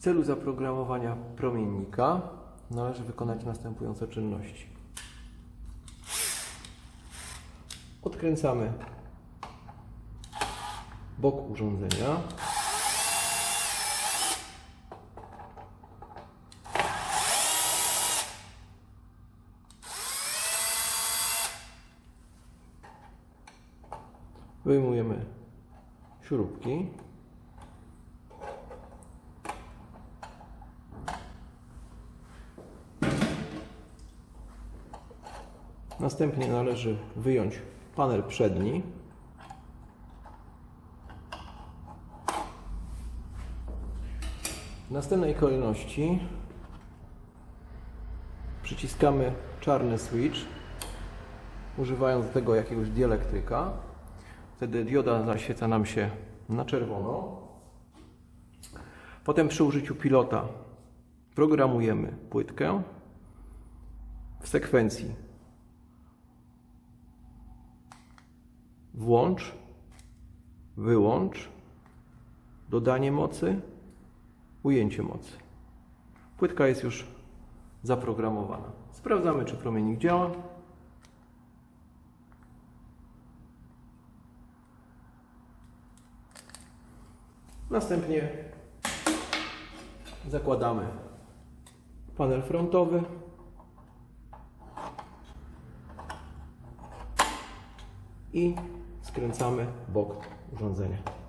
celu zaprogramowania promiennika należy wykonać następujące czynności. Odkręcamy bok urządzenia. Wyjmujemy śrubki. Następnie należy wyjąć panel przedni. W następnej kolejności przyciskamy czarny switch, używając do tego jakiegoś dielektryka. Wtedy dioda zaświeca nam się na czerwono. Potem przy użyciu pilota programujemy płytkę w sekwencji włącz, wyłącz, dodanie mocy, ujęcie mocy. Płytka jest już zaprogramowana. Sprawdzamy, czy promiennik działa. Następnie zakładamy panel frontowy. I skręcamy bok urządzenia.